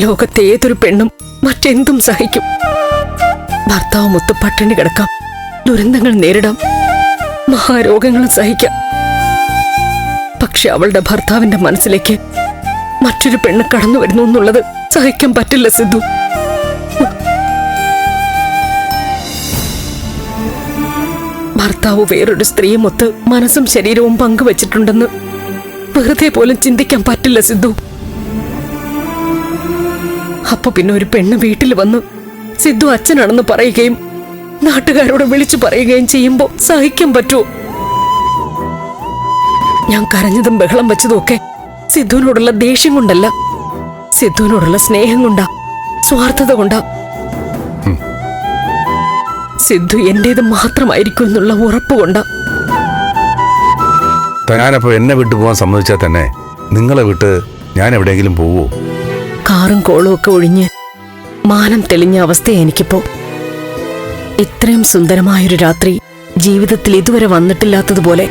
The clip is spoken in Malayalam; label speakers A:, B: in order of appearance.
A: ലോകത്തെ ഏതൊരു പെണ്ണും മറ്റെന്തും സഹിക്കും. ഭർത്താവ് പട്ടിണി കിടക്കാം. ദുരന്തങ്ങൾ നേരിടാം. മഹാരോഗങ്ങളും സഹിക്കാം. പക്ഷെ അവളുടെ ഭർത്താവിന്റെ മനസ്സിലേക്ക് മറ്റൊരു പെണ്ണ് കടന്നു വരുന്നു എന്നുള്ളത് സഹിക്കാൻ പറ്റില്ല സിദ്ധു. ഭർത്താവ് വേറൊരു സ്ത്രീയുമൊത്ത് മനസ്സും ശരീരവും പങ്കുവച്ചിട്ടുണ്ടെന്ന് വെറുതെ പോലും ചിന്തിക്കാൻ പറ്റില്ല സിദ്ധു. അപ്പൊ പിന്നെ ഒരു പെണ്ണ് വീട്ടിൽ വന്നു സിദ്ധു അച്ഛനാണെന്ന് പറയുകയും നാട്ടുകാരോട് വിളിച്ചു പറയുകയും ചെയ്യുമ്പോൾ സഹിക്കാൻ പറ്റുമോ ഞാൻ കരഞ്ഞതും ബഹളം വെച്ചതും ഒക്കെ സിദ്ധുവിനോടുള്ള ദേഷ്യം കൊണ്ടല്ല. സിദ്ധുവിനോടുള്ള സ്നേഹം കൊണ്ടാ സ്വാർത്ഥത കൊണ്ടാ. സിദ്ധു എന്റേത് മാത്രമായിരിക്കും എന്നുള്ള ഉറപ്പ് കൊണ്ടാ.
B: ഞാനപ്പോ എന്നെ വിട്ടു പോകാൻ സമ്മതിച്ചാൽ തന്നെ നിങ്ങളെ വിട്ട് ഞാൻ എവിടെയെങ്കിലും പോവോ?
A: കാറും കോളും ഒക്കെ ഒഴിഞ്ഞ് മാനം തെളിഞ്ഞ അവസ്ഥയാ എനിക്കിപ്പോ. ഇത്രയും സുന്ദരമായൊരു രാത്രി ജീവിതത്തിൽ ഇതുവരെ വന്നിട്ടില്ലാത്തതുപോലെ.